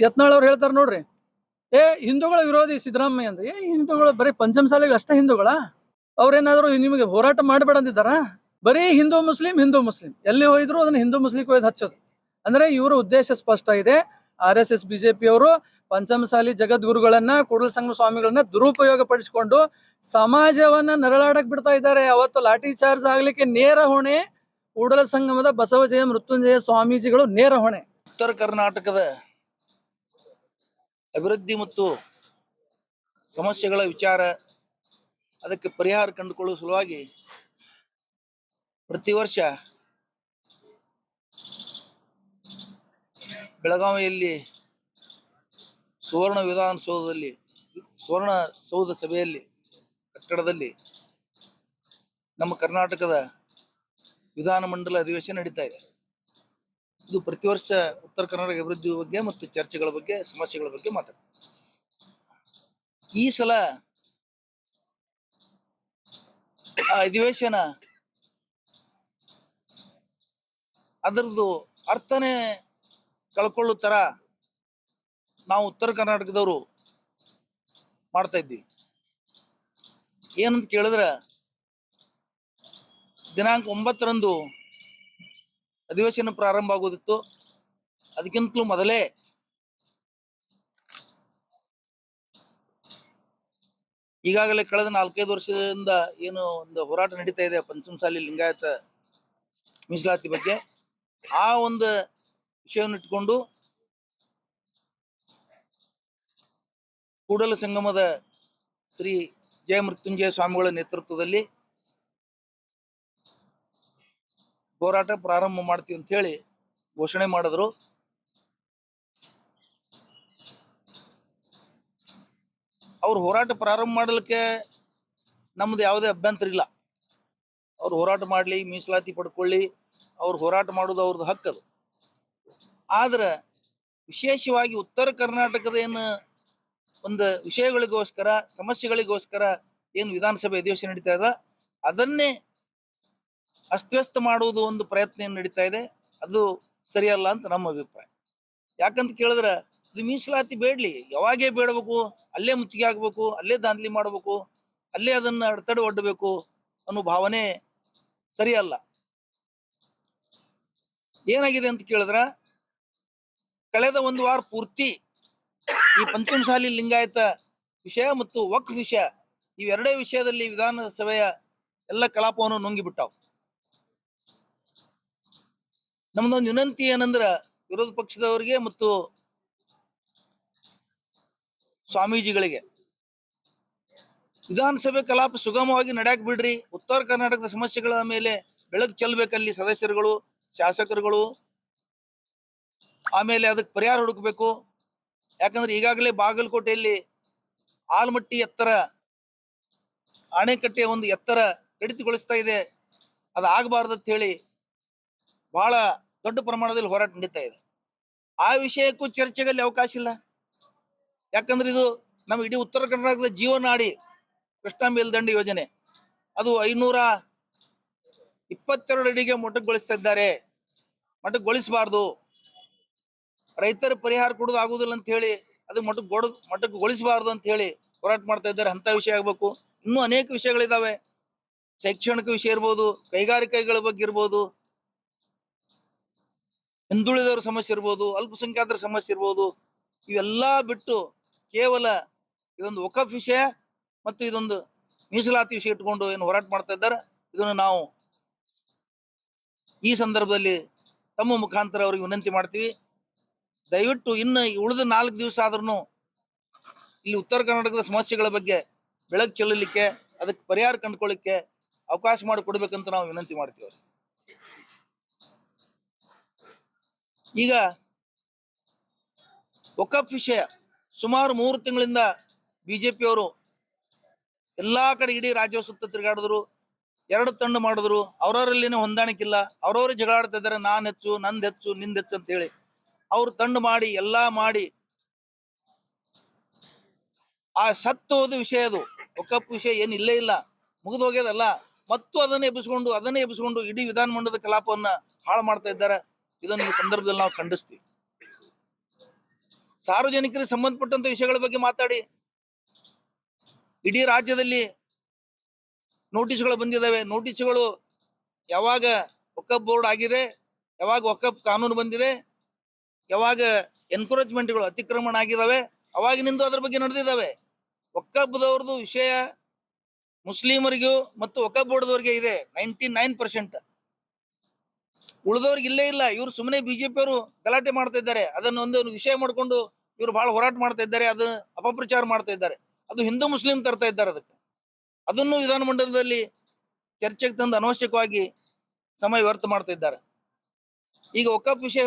ಯತ್ನಾಳ್ ಅವ್ರು ಹೇಳ್ತಾರೆ ನೋಡ್ರಿ. ಏ, ಹಿಂದೂಗಳ ವಿರೋಧಿ ಸಿದ್ದರಾಮಯ್ಯ ಅಂದ್ರೆ, ಏ, ಹಿಂದೂಗಳು ಬರೀ ಪಂಚಮಸಾಲಿಗೆ ಅಷ್ಟೇ ಹಿಂದೂಗಳ? ಅವ್ರೇನಾದ್ರು ನಿಮಗೆ ಹೋರಾಟ ಮಾಡಬೇಡ ಅಂದಿದ್ದಾರ? ಬರೀ ಹಿಂದೂ ಮುಸ್ಲಿಂ ಹಿಂದೂ ಮುಸ್ಲಿಂ. ಎಲ್ಲಿ ಹೋಯ್ದ್ರು ಅದನ್ನ ಹಿಂದೂ ಮುಸ್ಲಿಂ ಒಯ್ದು ಹಚ್ಚೋದು. ಅಂದ್ರೆ ಇವರ ಉದ್ದೇಶ ಸ್ಪಷ್ಟ ಇದೆ. ಆರ್ ಎಸ್ ಎಸ್ ಬಿಜೆಪಿ ಅವರು ಪಂಚಮಸಾಲಿ ಜಗದ್ಗುರುಗಳನ್ನ, ಕೂಡಲ ಸಂಗಮ ಸ್ವಾಮಿಗಳನ್ನ ದುರುಪಯೋಗ ಪಡಿಸಿಕೊಂಡು ಸಮಾಜವನ್ನ ನರಳಾಡಕ್ ಬಿಡ್ತಾ ಇದ್ದಾರೆ. ಅವತ್ತು ಲಾಠಿ ಚಾರ್ಜ್ ಆಗ್ಲಿಕ್ಕೆ ನೇರ ಹೊಣೆ. ಕೂಡಲ ಸಂಗಮದ ಬಸವಜಯ ಮೃತ್ಯುಂಜಯ ಸ್ವಾಮೀಜಿಗಳು ನೇರ ಹೊಣೆ. ಉತ್ತರ ಕರ್ನಾಟಕದ ಅಭಿವೃದ್ಧಿ ಮತ್ತು ಸಮಸ್ಯೆಗಳ ವಿಚಾರ ಅದಕ್ಕೆ ಪರಿಹಾರ ಕಂಡುಕೊಳ್ಳುವ ಸಲುವಾಗಿ ಪ್ರತಿ ವರ್ಷ ಬೆಳಗಾವಿಯಲ್ಲಿ ಸುವರ್ಣ ವಿಧಾನಸೌಧದಲ್ಲಿ, ಸುವರ್ಣ ಸೌಧ ಸಭೆಯಲ್ಲಿ, ಕಟ್ಟಡದಲ್ಲಿ ನಮ್ಮ ಕರ್ನಾಟಕದ ವಿಧಾನಮಂಡಲ ಅಧಿವೇಶನ ನಡೀತಾ ಇದೆ. ಇದು ಪ್ರತಿ ವರ್ಷ ಉತ್ತರ ಕರ್ನಾಟಕ ಅಭಿವೃದ್ಧಿ ಬಗ್ಗೆ ಮತ್ತು ಚರ್ಚೆಗಳ ಬಗ್ಗೆ, ಸಮಸ್ಯೆಗಳ ಬಗ್ಗೆ ಮಾತಾಡ್ತಾರೆ ಈ ಸಲ ಅಧಿವೇಶನ ಅದರದ್ದು ಅರ್ಥನೇ ಕಳ್ಕೊಳ್ಳೋ ತರ ನಾವು ಉತ್ತರ ಕರ್ನಾಟಕದವರು ಮಾಡ್ತಾ ಇದ್ವಿ ಏನಂತ ಕೇಳಿದ್ರ ದಿನಾಂಕ ಒಂಬತ್ತರಂದು ಅಧಿವೇಶನ ಪ್ರಾರಂಭ ಆಗೋದಿತ್ತು ಅದಕ್ಕಿಂತಲೂ ಮೊದಲೇ ಈಗಾಗಲೇ ಕಳೆದ ನಾಲ್ಕೈದು ವರ್ಷದಿಂದ ಏನು ಒಂದು ಹೋರಾಟ ನಡೀತಾ ಇದೆ ಪಂಚಮಸಾಲಿ ಲಿಂಗಾಯತ ಮೀಸಲಾತಿ ಬಗ್ಗೆ. ಆ ಒಂದು ವಿಷಯವನ್ನು ಇಟ್ಕೊಂಡು ಕೂಡಲ ಸಂಗಮದ ಶ್ರೀ ಜಯ ಮೃತ್ಯುಂಜಯ ಸ್ವಾಮಿಗಳ ನೇತೃತ್ವದಲ್ಲಿ ಹೋರಾಟ ಪ್ರಾರಂಭ ಮಾಡ್ತೀವಿ ಅಂತ ಹೇಳಿ ಘೋಷಣೆ ಮಾಡಿದ್ರು. ಅವ್ರು ಹೋರಾಟ ಪ್ರಾರಂಭ ಮಾಡಲಿಕ್ಕೆ ನಮ್ದು ಯಾವುದೇ ಅಭ್ಯಂತರ ಇಲ್ಲ. ಅವ್ರು ಹೋರಾಟ ಮಾಡಲಿ, ಮೀಸಲಾತಿ ಪಡ್ಕೊಳ್ಳಿ, ಅವ್ರು ಹೋರಾಟ ಮಾಡೋದು ಅವ್ರದ್ದು ಹಕ್ಕದು ಆದ್ರೆ ವಿಶೇಷವಾಗಿ ಉತ್ತರ ಕರ್ನಾಟಕದ ಏನು ಒಂದು ವಿಷಯಗಳಿಗೋಸ್ಕರ, ಸಮಸ್ಯೆಗಳಿಗೋಸ್ಕರ ಏನು ವಿಧಾನಸಭೆ ಅಧಿವೇಶನ ನಡೀತಾ ಇದೆ, ಅದನ್ನೇ ಅಸ್ತವ್ಯಸ್ತ ಮಾಡುವುದು ಒಂದು ಪ್ರಯತ್ನ ಏನು ನಡೀತಾ ಇದೆ. ಅದು ಸರಿಯಲ್ಲ ಅಂತ ನಮ್ಮ ಅಭಿಪ್ರಾಯ. ಯಾಕಂತ ಕೇಳಿದ್ರೆ, ಇದು ಮೀಸಲಾತಿ ಬೇಡಲಿ. ಯಾವಾಗೇ ಬೇಡಬೇಕು, ಅಲ್ಲೇ ಮುತ್ತಿಗೆ ಆಗ್ಬೇಕು ಅಲ್ಲೇ ದಾಂಧಲಿ ಮಾಡಬೇಕು, ಅಲ್ಲೇ ಅದನ್ನ ಅಡೆತಡೆ ಒಡ್ಡಬೇಕು ಅನ್ನೋ ಭಾವನೆ ಸರಿಯಲ್ಲ. ಏನಾಗಿದೆ ಅಂತ ಕೇಳಿದ್ರ, ಕಳೆದ ಒಂದು ವಾರ ಪೂರ್ತಿ ಈ ಪಂಚಮಶಾಲಿ ಲಿಂಗಾಯತ ವಿಷಯ ಮತ್ತು ವಕ್ ವಿಷಯ, ಇವೆರಡೇ ವಿಷಯದಲ್ಲಿ ವಿಧಾನಸಭೆಯ ಎಲ್ಲ ಕಲಾಪವನ್ನು ನುಂಗಿಬಿಟ್ಟಾವು. ನಮ್ದೊಂದು ವಿನಂತಿ ಏನಂದ್ರ ವಿರೋಧ ಪಕ್ಷದವರಿಗೆ ಮತ್ತು ಸ್ವಾಮೀಜಿಗಳಿಗೆ. ವಿಧಾನಸಭೆ ಕಲಾಪ ಸುಗಮವಾಗಿ ನಡೆಯಕ್ ಬಿಡ್ರಿ. ಉತ್ತರ ಕರ್ನಾಟಕದ ಸಮಸ್ಯೆಗಳ ಮೇಲೆ ಬೆಳಕು ಚೆಲ್ಬೇಕಲ್ಲಿ ಸದಸ್ಯರುಗಳು, ಶಾಸಕರುಗಳು. ಆಮೇಲೆ ಅದಕ್ಕೆ ಪರಿಹಾರ ಹುಡುಕಬೇಕು. ಯಾಕಂದ್ರೆ ಈಗಾಗಲೇ ಬಾಗಲಕೋಟೆಯಲ್ಲಿ ಆಲ್ಮಟ್ಟಿ ಎತ್ತರ ಅಣೆಕಟ್ಟೆಯ ಒಂದು ಎತ್ತರ ಕಡಿತಗೊಳಿಸ್ತಾ ಇದೆ. ಅದು ಆಗಬಾರ್ದು ಅಂತ ಹೇಳಿ ಬಹಳ ದೊಡ್ಡ ಪ್ರಮಾಣದಲ್ಲಿ ಹೋರಾಟ ನಡೀತಾ ಇದೆ. ಆ ವಿಷಯಕ್ಕೂ ಚರ್ಚೆಗಲ್ಲಿ ಅವಕಾಶ ಇಲ್ಲ. ಯಾಕಂದ್ರೆ ಇದು ನಮ್ಮ ಇಡೀ ಉತ್ತರ ಕರ್ನಾಟಕದ ಜೀವನಾಡಿ ಕೃಷ್ಣಾ ಮೇಲ್ದಂಡೆ ಯೋಜನೆ. ಅದು ಐನೂರ ಇಪ್ಪತ್ತೆರಡು ಅಡಿಗೆ ಮೊಟಕ್ಗೊಳಿಸ್ತಾ ಇದ್ದಾರೆ. ಮೊಟಕ್ಗೊಳಿಸಬಾರ್ದು. ರೈತರ ಪರಿಹಾರ ಕೊಡೋದು ಆಗುದಿಲ್ಲ ಅಂತ ಹೇಳಿ, ಅದು ಮೊಟಕ್ ಗೊಡ, ಮೊಟಕ್ಗೊಳಿಸಬಾರ್ದು ಅಂತ ಹೇಳಿ ಹೋರಾಟ ಮಾಡ್ತಾ ಇದ್ದಾರೆ. ಅಂತ ವಿಷಯ ಆಗ್ಬೇಕು. ಇನ್ನೂ ಅನೇಕ ವಿಷಯಗಳಿದಾವೆ. ಶೈಕ್ಷಣಿಕ ವಿಷಯ ಇರ್ಬೋದು, ಕೈಗಾರಿಕೆಗಳ ಬಗ್ಗೆ ಇರ್ಬೋದು ಹಿಂದುಳಿದವರ ಸಮಸ್ಯೆ ಇರ್ಬೋದು, ಅಲ್ಪಸಂಖ್ಯಾತರ ಸಮಸ್ಯೆ ಇರ್ಬೋದು, ಇವೆಲ್ಲ ಬಿಟ್ಟು ಕೇವಲ ಇದೊಂದು ಒಕಫ್ ವಿಷಯ ಮತ್ತು ಇದೊಂದು ಮೀಸಲಾತಿ ವಿಷಯ ಇಟ್ಕೊಂಡು ಏನು ಹೋರಾಟ ಮಾಡ್ತಾ ಇದ್ದಾರೆ. ಇದನ್ನು ನಾವು ಈ ಸಂದರ್ಭದಲ್ಲಿ ತಮ್ಮ ಮುಖಾಂತರ ಅವರಿಗೆ ವಿನಂತಿ ಮಾಡ್ತೀವಿ. ದಯವಿಟ್ಟು ಇನ್ನು ಉಳಿದ ನಾಲ್ಕು ದಿವಸ ಆದ್ರೂ ಇಲ್ಲಿ ಉತ್ತರ ಕರ್ನಾಟಕದ ಸಮಸ್ಯೆಗಳ ಬಗ್ಗೆ ಬೆಳಕು ಚೆಲ್ಲಲಿಕ್ಕೆ, ಅದಕ್ಕೆ ಪರಿಹಾರ ಕಂಡುಕೊಳ್ಳಿಕ್ಕೆ ಅವಕಾಶ ಮಾಡಿಕೊಡ್ಬೇಕಂತ ನಾವು ವಿನಂತಿ ಮಾಡ್ತೀವಿ ಅವ್ರಿಗೆ. ಈಗ ಒಕ್ಕಪ್ ವಿಷಯ. ಸುಮಾರು ಮೂರು ತಿಂಗಳಿಂದ ಬಿಜೆಪಿಯವರು ಎಲ್ಲಾ ಕಡೆ ಇಡೀ ರಾಜ್ಯ ಸುತ್ತ ತಿರುಗಾಡಿದ್ರು, ಎರಡು ತಂಡ ಮಾಡಿದ್ರು. ಅವರವರಲ್ಲಿನೇ ಹೊಂದಾಣಿಕೆ ಇಲ್ಲ ಅವ್ರವ್ರೇ ಜಗಳಾಡ್ತಾ ಇದ್ದಾರೆ, ನಾನ್ ಹೆಚ್ಚು, ನಂದು ಹೆಚ್ಚು, ನಿಂದ ಹೆಚ್ಚು ಅಂತ ಹೇಳಿ. ಅವ್ರು ತಂಡ ಮಾಡಿ, ಎಲ್ಲಾ ಮಾಡಿ. ಆ ಸತ್ತು ಹೋದ ವಿಷಯ ಅದು. ಒಕ್ಕಪ್ ವಿಷಯ ಏನು ಇಲ್ಲೇ ಇಲ್ಲ. ಮುಗಿದು ಹೋಗ್ಯದಲ್ಲ. ಮತ್ತು ಅದನ್ನ ಎಬ್ಬಿಸ್ಕೊಂಡು, ಅದನ್ನೇ ಎಬ್ಬಿಸ್ಕೊಂಡು ಇಡೀ ವಿಧಾನಮಂಡಲದ ಕಲಾಪವನ್ನ ಹಾಳು ಮಾಡ್ತಾ ಇದ್ದಾರೆ. ಇದನ್ನು ಈ ಸಂದರ್ಭದಲ್ಲಿ ನಾವು ಖಂಡಿಸ್ತೀವಿ. ಸಾರ್ವಜನಿಕರಿಗೆ ಸಂಬಂಧಪಟ್ಟಂತ ವಿಷಯಗಳ ಬಗ್ಗೆ ಮಾತಾಡಿ. ಇಡೀ ರಾಜ್ಯದಲ್ಲಿ ನೋಟಿಸ್ಗಳು ಬಂದಿದ್ದಾವೆ. ನೋಟಿಸ್ಗಳು ಯಾವಾಗ ಒಕ್ಕಪ್ ಬೋರ್ಡ್ ಆಗಿದೆ, ಯಾವಾಗ ಒಕ್ಕಪ್ ಕಾನೂನು ಬಂದಿದೆ, ಯಾವಾಗ ಎನ್ಕರೇಜ್ಮೆಂಟ್ಗಳು ಅತಿಕ್ರಮಣ ಆಗಿದಾವೆ ಅವಾಗಿನಿಂದ ಅದ್ರ ಬಗ್ಗೆ ನಡೆದಿದ್ದಾವೆ. ಒಕ್ಕಬ್ಬದವ್ರದ್ದು ವಿಷಯ ಮುಸ್ಲಿಮರಿಗೂ ಮತ್ತು ಒಕ್ಕಬ್ ಬೋರ್ಡ್ದವ್ರಿಗೆ ಇದೆ. ನೈಂಟಿ ನೈನ್ ಪರ್ಸೆಂಟ್ ಉಳಿದವ್ರಿಗೆ ಇಲ್ಲೇ ಇಲ್ಲ. ಇವ್ರು ಸುಮ್ಮನೆ ಬಿಜೆಪಿ ಅವರು ಗಲಾಟೆ ಮಾಡ್ತಾ ಇದ್ದಾರೆ. ಅದನ್ನು ಒಂದು ವಿಷಯ ಮಾಡ್ಕೊಂಡು ಇವ್ರು ಬಹಳ ಹೋರಾಟ ಮಾಡ್ತಾ ಇದ್ದಾರೆ. ಅದು ಅಪಪ್ರಚಾರ ಮಾಡ್ತಾ ಇದ್ದಾರೆ. ಅದು ಹಿಂದೂ ಮುಸ್ಲಿಂ ತರ್ತಾ ಇದ್ದಾರೆ ಅದಕ್ಕೆ. ಅದನ್ನು ವಿಧಾನಮಂಡಲದಲ್ಲಿ ಚರ್ಚೆಗೆ ತಂದು ಅನವಶ್ಯಕವಾಗಿ ಸಮಯ ವ್ಯರ್ಥ ಮಾಡ್ತಾ ಇದ್ದಾರೆ. ಈಗ ಒಕ್ಕಪ್ಪ ವಿಷಯ